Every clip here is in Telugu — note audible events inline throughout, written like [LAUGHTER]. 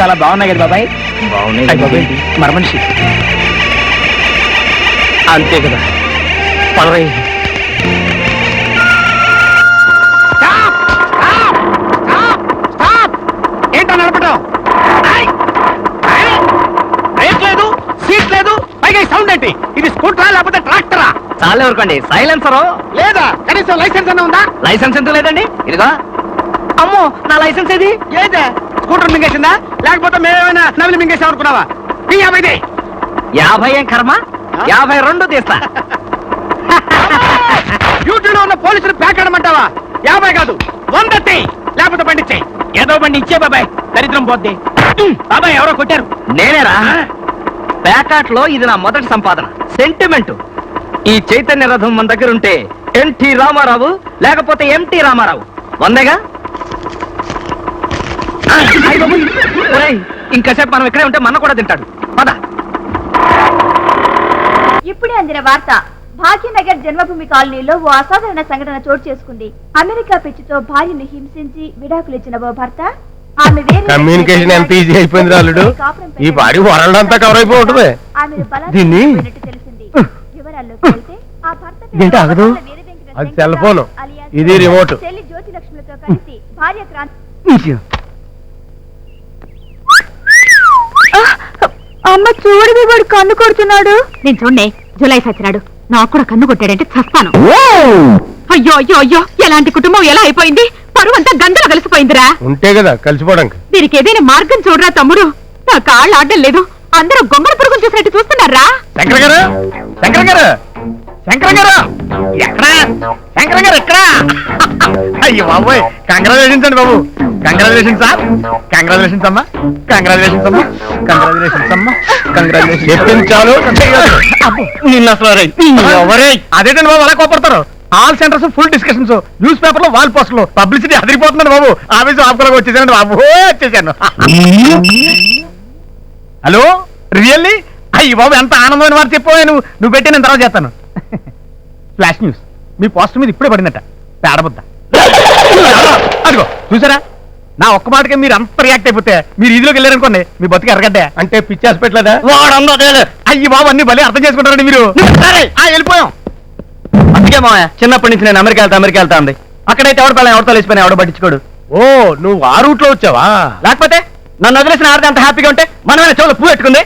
చాలా బాగున్నాయి కదా బాబాయ్? మర మనిషి అంతే కదా. ఏంటో నడపటం! బ్రేక్ లేదు సీట్ లేదు పైగా సౌండ్ ఏంటి? ఇది స్కూటరా లేకపోతే ట్రాక్టరా? చాలే సైలెన్సర్? లేదా? కనీసం లైసెన్స్ అన్న ఉందా? లైసెన్స్ ఎంత లేదండి? ఇదిగో. అమ్మో నా లైసెన్స్ ఏది? ఏదే? స్కూటర్ మింగేసిందా? లేకపోతే మేమేమైనా నవిలి మింగేసాం అనుకున్నావా ఈ యాభైది యాభై ఏం కర్మ? యాభై రెండు తీస్తా. [LAUGHS] డ్యూటీలో ఉన్న పోలీసులు పేకాడమంటావా యాభై కాదు వంద. లేకపోతే బండి ఇచ్చేయి ఏదో బండి ఇచ్చే బాబాయ్ దరిద్రం పోద్ది. బాబాయ్ ఎవరో కొట్టారు. నేనేరా? ప్యాకాట్లో ఇది నా మొదటి సంపాదన. సెంటిమెంట్. ఈ చైతన్య రథం మన దగ్గర ఉంటే ఎన్టీ రామారావు లేకపోతే ఎంటీ రామారావు. వందేగా? ఇంకాసేపు మనం ఇక్కడే ఉంటే మన కూడా తింటాడు. పద. ఇప్పుడే అందిన వార్త. భాగ్యనగర్ జన్మభూమి కాలనీలో ఓ అసాధారణ సంఘటన చోటు చేసుకుంది. అమెరికా పిచ్చితో భార్యను హింసించి విడాకులిచ్చిన ఓ భర్త. ఆమె వేరే కమ్యూనికేషన్ ఎంత ఈజీ అయిపోయింది రాలుడు ఈ పాడి వరల్డ్ అంతా కవర్ బలాత్కారం దీన్ని- తెలిసింది. వివరాల్లోకి వెళ్తే ఆ భర్త అది సెల్ ఫోను. ఇది రిమోట్. చెల్లి జ్యోతి లక్ష్మిలతో కలిసి భార్య క్రాంతి అమ్మ చూడవి వాడు కన్ను కొడుతున్నాడు. నేను చూడండి జులై సచ్చినాడు. నాకు కూడా కన్ను కొట్టాడంటే చస్తాను. అయ్యో అయ్యో అయ్యో ఎలాంటి కుటుంబం ఎలా అయిపోయింది? పరువు అంతా గంగలో కలిసిపోయిందిరా. ఉంటే కదా కలిసిపోవడానికి. దీనికి ఏదైనా మార్గం చూడరా తమ్ముడు. నా కాళ్ళు ఆడడం లేదు. అందరూ గొంగళ పురుగులు చూసినట్టు చూస్తున్నారా? శంకర్ గారు! శంకర్ గారు! శంకర్ గారు! ఎక్కడా? శంకర్ గారు ఎక్కడా? అయ్యో బాబోయ్. కంగ్రాచులేషన్స్ అండి బాబు. కంగ్రాచులేషన్స్ సార్ కంగ్రాచులేషన్స్ అమ్మా. కంగ్రాచులేషన్స్ అమ్మా. కంగ్రాచులేషన్స్ అమ్మా. కంగ్రాచులేషన్స్ చెప్పించాలు. నిన్న ఎవరే? అదేంటండి బాబు అలా కోపడతారు? All centres full discussions news పేపర్లో వాల్ పోస్టర్ పబ్లిసిటీ అదిరిపోతుందండి బాబు. ఆఫీస్ ఆఫ్కర్గా వచ్చేసానండి బాబు. వచ్చేసాను. హలో? రియల్లీ అయ్యి బాబు ఎంత ఆనందమైన వారు చెప్పావు నువ్వు నువ్వు పెట్టి నేను తర్వాత చేస్తాను. ఫ్లాష్ న్యూస్ మీ పోస్టర్ మీద ఇప్పుడే పడిందట. పేడబుద్ద అదిగో చూసారా? నా ఒక్క మాటకే మీరు అంత రియాక్ట్ అయిపోతే మీరు ఇదిలోకి వెళ్ళారనుకోండి మీ బతుకు ఎరగడ్డే అంటే పిచ్చి హాస్పిటల్ అయ్యి బాబు అన్ని భలే అర్థం చేసుకుంటారండి మీరు. వెళ్ళిపోయాం. అందుకే మా చిన్నప్పటి నుంచి నేను అమెరికా వెళ్తా అమెరికా వెళ్తా ఉంది అక్కడైతే ఎవడ పిల్లలు ఎవరితో లేచిపోయినా ఎవడ పట్టించుకోడు. ఓ నువ్వు ఆ రూట్లో వచ్చావా? లేకపోతే నన్ను వదిలేసిన ఆడది అంత హ్యాపీగా ఉంటే మనమే చెవులు పువ్వు పెట్టుకుంది.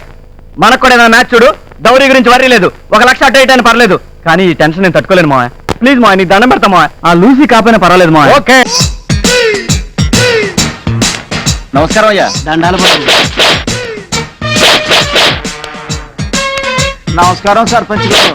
మనకు కూడా ఏదైనా మ్యాచ్ చూడు. దౌరీ గురించి వరీ లేదు. ఒక లక్ష అటు ఇటు పర్లేదు. కానీ ఈ టెన్షన్ నేను తట్టుకోలేను మా ప్లీజ్ మా నీకు దండం పెడతా మా. ఆ లూసీ కాపోయినా పర్వాలేదు మా. ఓకే. నమస్కారం అయ్యా. దండాలు నమస్కారం సర్పంచ్ గారు.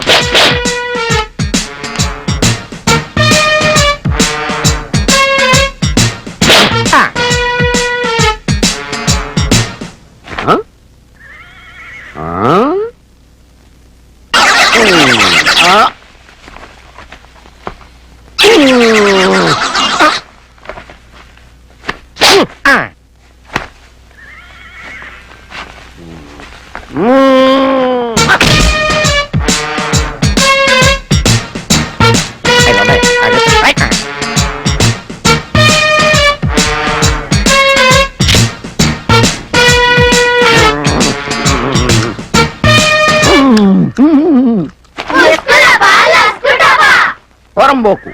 పొరంబోకు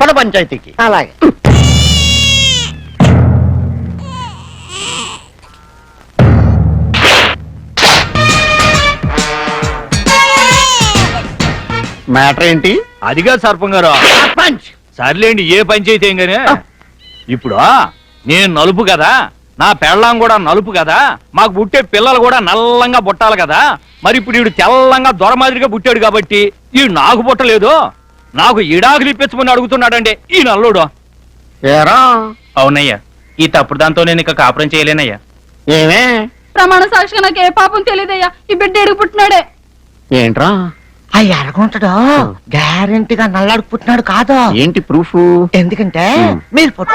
పద పంచాయతీకి అలాగే. మ్యాటర్ ఏంటి? అదిగా సర్పం గారు. పంచ్ సర్లేండి ఏ పంచాయితీ ఏం గానీ. ఇప్పుడు? నేను నలుపు కదా? నా పెళ్ళాం కూడా నలుపు కదా? మాకు పుట్టే పిల్లలు కూడా నల్లంగా పుట్టాలి కదా? మరి ఇప్పుడు వీడు తెల్లంగా దొరమాదిరిగా పుట్టాడు కాబట్టి ఈ నాకు పుట్టలేదు. నాకు ఇడాకులు ఇప్పించమని అడుగుతున్నాడండి. ఈ నల్లుడు. ఏరా? అవునయ్యా ఈ తప్పుడు దాంతో నేను ఇక కాపురం చేయలేనయ్యా. ఏమే? ప్రమాణ సాక్షిగా నాకు ఏ పాపం తెలియదయ్యా? ఈ బిడ్డ ఎడుగు పుట్టినాడే. ఏంట్రా? ఆ. ఎరగుంటాడు గ్యారెంటీగా నల్లాడు పుట్టినాడు కాదు? ఏంటి ప్రూఫ్? ఎందుకంటే. మీరు పుట్టు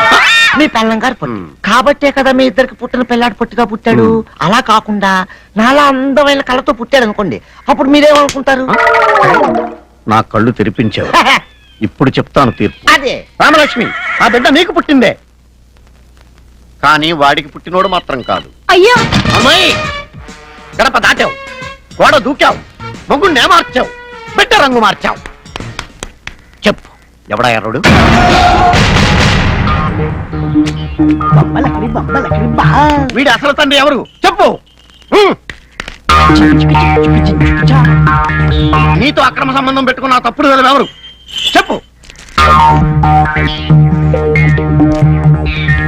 మీ పెళ్ళం గారు పుట్టు. కాబట్టే కదా మీ ఇద్దరికి పుట్టిన పిల్లాడు పుట్టిగా పుట్టాడు. అలా కాకుండా నాలా అందమైన కళ్ళతో పుట్టాడు అనుకోండి అప్పుడు మీరేమనుకుంటారు? నా కళ్ళు తెరిపించావు. ఇప్పుడు చెప్తాను తీర్పు. అదే. రామలక్ష్మి ఆ బిడ్డ నీకు పుట్టిందే. కానీ వాడికి పుట్టినోడు మాత్రం కాదు. అయ్యా! అమ్మాయి గడప దాటావు గోడ దూకావు మొగ్గుండే మార్చావు బిడ్డ రంగు మార్చావు. చెప్పు ఎవడా ఎర్రుడు? వీడి అసలు తండ్రి ఎవరు? చెప్పు. నీతో అక్రమ సంబంధం పెట్టుకున్న తప్పుడు కదా ఎవరు? చెప్పు.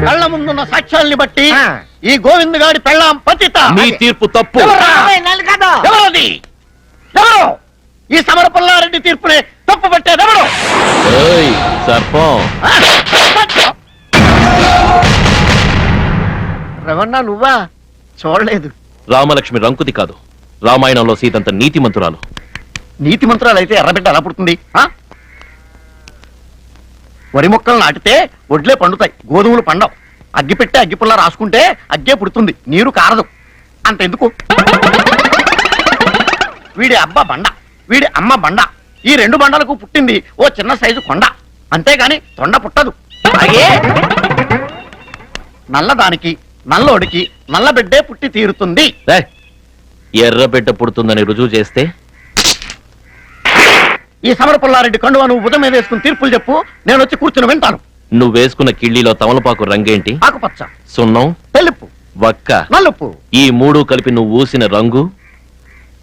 కళ్ళ ముందున్న సాక్ష్యాల్ని బట్టి ఈ గోవింద్ గాడి పెళ్ళాం పతిత. నీ తీర్పు తప్పు. ఎవరా? ఎవరది? ఎవరు? ఈ సమర పుల్లారెడ్డి తీర్పునే తప్పు పట్టేది ఎవరు? సర్పం. రవణ నువ్వా? చూడలేదు. రామలక్ష్మి రంకుది కాదు. రామాయణంలో సీతంత నీతిమంతురాలు. నీతి మంత్రాలు అయితే ఎర్రబిడ్డ ఎలా పుడుతుంది ఆ? వరి మొక్కలు నాటితే వడ్లే పండుతాయి గోధుమలు పండవు. అగ్గి పెట్టి అగ్గిపుల్ల రాసుకుంటే అగ్గే పుడుతుంది నీరు కారదు. అంతెందుకు? వీడి అబ్బ బండ వీడి అమ్మ బండ ఈ రెండు బండలకు పుట్టింది ఓ చిన్న సైజు కొండ. అంతేగాని తొండ పుట్టదు. అలాగే నల్లదానికి నల్లోడికి నల్ల బిడ్డే పుట్టి తీరుతుంది. ఏయ్, ఎర్రబిడ్డ పుడుతుందని రుజువు చేస్తే? ఈ సమర పుల్లారెడ్డి కండువా నువ్వు ఉదయం మీద వేసుకుని తీర్పులు చెప్పు నేను వచ్చి కూర్చుని వింటాను. నువ్వు వేసుకున్న కిళ్ళీలో తమలపాకు రంగేంటి? ఆకుపచ్చ. సున్నం? తెలుపు వక్క. నలుపు. ఈ మూడు కలిపి నువ్వు ఊసిన రంగు?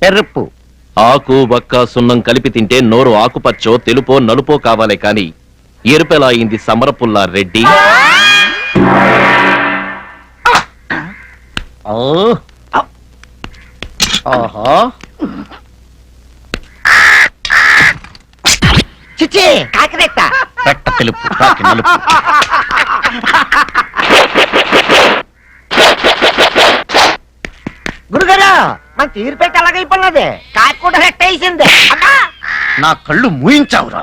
ఎరుపు ఆకు వక్క సున్నం కలిపి తింటే నోరు ఆకుపచ్చో తెలుపో నలుపో కావాలే కాని ఎరుపెలా అయింది సమరపుల్లా రెడ్డి చిచ్చి! కాకిరెట్ట పెట్ట తెలుపు కాకి నలుపు. గురుగారు మన తీరు పెట్టి అలాగైపోయినది కాకి కూడా రెట్ట వేసింది నా కళ్ళు మూయించావురా?